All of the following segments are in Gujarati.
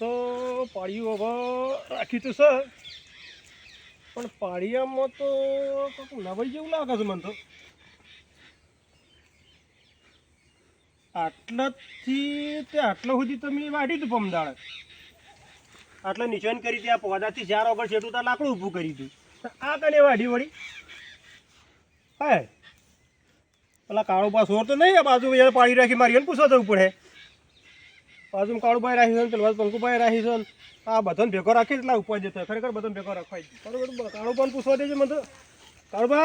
તો પાળિયું હવે રાખ્યું તો સર પણ પાળિયામાં તો નવાઈ જેવું લાગે છે મને તો. આટલાથી તે આટલા સુધી તમે વાઢી દઉં પમદાળ. આટલા નિશાન કરી ત્યાં પોદાથી ચાર વગર છેટું ત્યાં લાકડું ઊભું કરી દીધું. આ કને વાઢી વળી? હે? પેલા કાળુબા સોર તો નહીં આ બાજુ યાર પાડી રાખી મારી એને પૂછવા જવું પડે. બાજુ કાળુભાઈ રાખી છે પેલા પંકુભાઈ રાખી છે આ બધાને ભેગો રાખી એટલા ઉપર જતો ખરેખર બધાને ભેગો રાખવાય બરોબર કાળુબાને પૂછવા દેજો મને તો. કાળુબા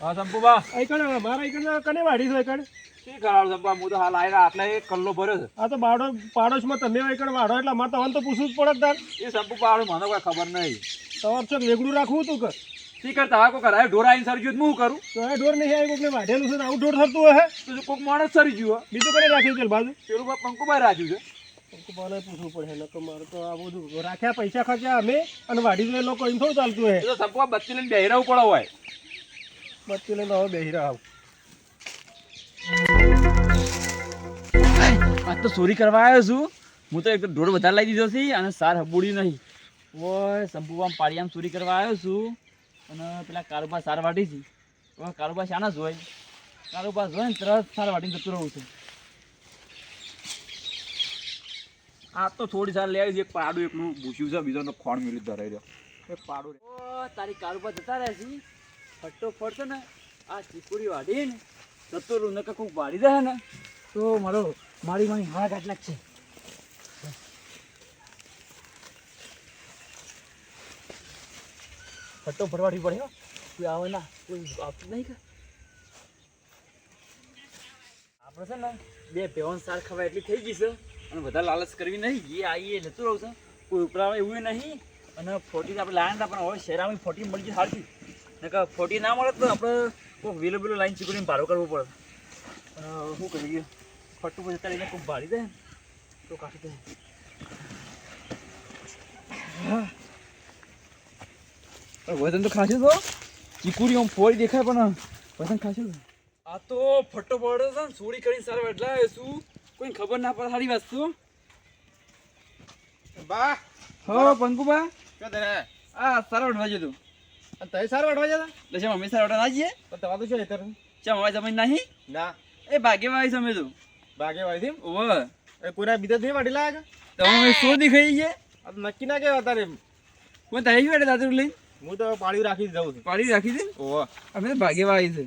હા સંપુબા આઈકણ મારા આઈકણ કને વાઢી છે આઈકણ શી કરાવું સંપા હું તો હાલ આવીને આટલા એક કલ્લો ભર્યો છે. આ તો બાડો પાડોશમાં તમે આઈકણ વાડો એટલે મારે તમને તો પૂછવું જ પડે તાર. એ સંપુ પાડું મને કોઈ ખબર નહીં. તમારે ચોક વેગડું રાખવું હતું કે? શી કરતા હા કરાય ઢોર આવીને સરી ગયું હું કરું? તો ઢોર નહીં આવી કોકને વાઢેલું છે ને આવું ઢોર થતું હે તો જો કોઈક માણસ સરી ગયું બીજું રાખ્યું છે બાજુ? પેલું પંકુભાઈ રાખ્યું છે. પંકુભાઈને પૂછવું પડે તો મારે તો આ બધું રાખ્યા પૈસા ખર્ચ્યા અમે અને દો લોકો એમ થોડું ચાલતું હે. તો સંપુआ બચ્ચી લઈને બેહી રહેવું પડે હોય બચ્ચી લઈને હવે બેહી રહ્યા આજ તો ચોરી કરવા આવ્યો છું. હું તો એક તો ઢોર વધારે લાવી દીધો છે અને સાર હબુડી નહીં. ઓય સંપુમાં પાડિયામાં ચોરી કરવા આવ્યો છું. અને પેલા કારોબાર સાર વાટી છે. હવે કારોબાર શાના જ હોય. કારોબાર જોઈ ને તરત સાર વાટીને જતું રહું છું. આ તો થોડી સાર છે એક પાડું એકનું ભૂસ્યું છે બીજો ખોણ મેળવી ધરાઈ રહ્યો. એક પાડું ઓ તારી કારોબાર જતા રહ્યા છે. ફટોફટ છે ને આ ચીકુડી વાઢી ને જતો રહું ને કાંક વાળી દે ને. તો મારો મારી મારી હા ગાંઠ લાગશે ફટો ભરવાડી પડ્યો કોઈ આવે ના, કોઈ આપતું નહીં કે. આપણે છે ને બે ભેવન સાર ખવાય એટલી થઈ ગઈ છે. અને બધા લાલચ કરવી નહીં, જે આવીએ જતું રહું છે. કોઈ ઉપરાવે એવું નહીં. અને ફોટી આપણે લાયા હતા પણ હવે શહેરામાં ફોટી મળી ગઈ ને નકર ફોટી ના મળે તો આપણે કોઈ વેલો વેલો લાઈન ચીકડીને ભાડો કરવો પડે. પણ શું કરીએ? ફટું પછી તારીને કોઈ ભાડી દે તો કાઢી દે. વજન તો ખાશું તો. ચીકુડી આમ ફોડી દેખાય પણ વજન ખાશું આ તો ફટો પડે છે ને સોડી કરીને સારા એટલા શું? કોઈ ખબર ના પડે સારી વાત શું બા. હો પંકુબા. આ સારા વડવા જતું તઈ સારા વાઢવા જતા? એટલે છે મમ્મી સારા વડવા ના જઈએ? પણ તમારે તો શું હેતર ચમ અવાજ સમજ નહીં? ના. એ ભાગ્યવાળી સમજ તું. ભાગે થી ઓવે. એ પૂરા બીજા નહીં લાગ લાગે તમે શું દેખાઈ છે? આ નક્કી ના કેવા તારે કોઈ તારી શું દાદુ લઈને? હું તો પાળી રાખી જ જાઉં છું. પાડી રાખી દે ઓહો. અમે તો ભાગ્યવાળી છે.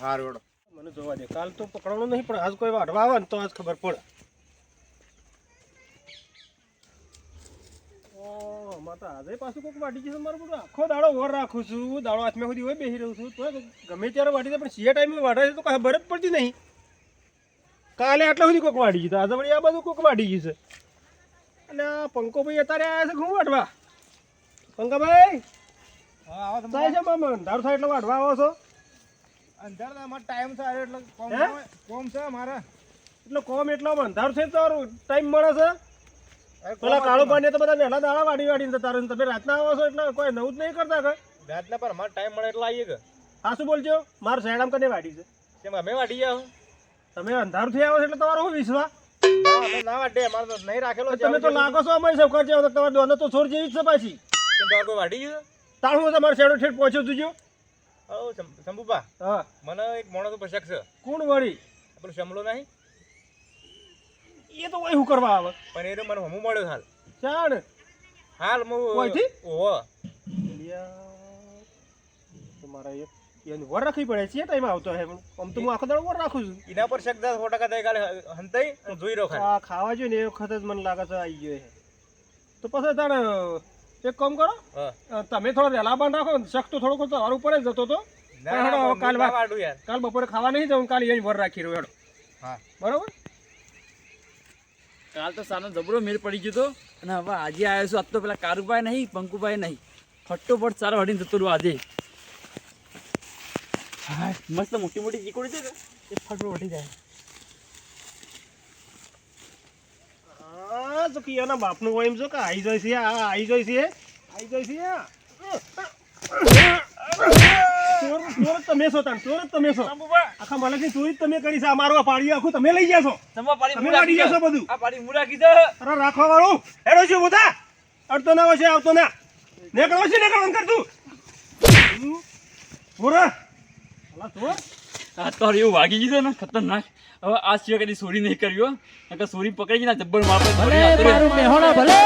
હારું મને જોવા દે. કાલ તો પકડવાનું નહીં પણ આજ કોઈ વાઢવા આવે ને તો આજ ખબર પડે. અમારે તો આજે પાછું કોઈક વાટી જશે મારું બધું. આખો દાડો ઓર રાખું છું. દાડો હાથમાં સુધી હોય બેસી રહું છું. તો ગમે ત્યારે વાટી દે પણ સીએ ટાઈમે વાઢે છે તો ખબર જ પડતી નહીં. કાલે આટલા સુધી કોઈક વાટી ગયું આજે વળી આ બધું કોઈક વાટી ગયું છે. અને આ પંકો ભાઈ અત્યારે આવ્યા છે ઘઉં વાટવા પંકાભાઈ આવો થાય છે મામા દારૂ થાય એટલે વાટવા આવો છો? અંધાર અમારો ટાઈમ છે એટલે કોમ કોમ છે મારા એટલે કોમ એટલો અંધારું છે તો ટાઈમ મળે છે? પેલા કાળો પાણી તો બધા વહેલા દાડા વાડી વાડીને તારે તમે રાતના આવો છો એટલે કોઈ નવું જ નહીં કરતા કઈ? રાતના પર અમારે ટાઈમ મળે એટલે આવીએ કે. હા શું બોલજો? મારું શહેરામ કને વાડી છે? કેમ અમે વાટી આવો તમે અંધારું થઈ આવો છો એટલે તમારો શું વિશ્વાસ? ના અમે ના તો નહીં રાખેલો છે તમે તો લાગો છો અમારી સૌકર જેવો તો તમારે દોનો તો છોડ જેવી જ છે પાછી. કેમ તમારે ગયું તાળું તમારે શેડો ઠેઠ પહોંચ્યો તુજો હો શંભુપા હા. મને એક મોણસ તો પશક છે. કોણ વળી? પેલું શમલો નહીં? એ તો શું કરવા આવે. પણ એને મને હમું મળ્યો હાલ. ચાણ હાલ હું કોઈથી? ઓહો. તમારા એક એને વર રાખવી પડે છે ટાઈમ આવતો હે. આમ તો હું આખો દાડો વર રાખું છું. એના પર શક દસ ફોટા ટકા કાલે હંતાઈ હું જોઈ રહ્યો આ ખાવા જોઈએ ને એ વખત જ મને લાગે છે આવી ગયો તો પછી તારે એક કામ કરો. તમે થોડા વહેલા બાંધ રાખો શક તો થોડોક તમારું ઉપર જ જતો તો ના હેડો, ના, કાલ બપોરે ખાવા નહીં જવું કાલ અહીં વર રાખી રહ્યો હેડો. બરોબર? કાલ તો સાનો જબરો મેળ પડી ગયો તો. અને હવે આજે આવ્યો છું આજ તો પેલા કારુભાઈ નહીં પંકુભાઈ નહીં. ફટોફટ સારો હડીને જતો રહ્યો આજે. હા. મસ્ત મોટી મોટી ચીકોડી છે ને? એ ફટો વટી જાય હા તો કે એના બાપનું હોય એમ જો કે આવી જાય છે આ આવી જાય છે આવી જાય છે તમે છો તાન ચોર તમે છો. આખા આખા માલકની ચોરી તમે કરી છે આ મારું પાડી આખું તમે લઈ ગયા છો. શંભુભા, પાડી તમે મૂળ જશો બધું. આ પાડી મુરા કીધો. અરે રાખવા વાળું. હેડો છે બધા. અડતો ના હોય આવતો ના. નીકળો છે નીકળવાનું કર તું. હમ. પૂરા અલા ચોર. આ તો એવું વાગી ગયું છે ને ખતરનાક. હવે આ સિવાય કદી ચોરી નહીં કર્યો નકર ચોરી પકડી ગઈ ને જબ્બર માપે ભલે મારું મેહોણા ભલે.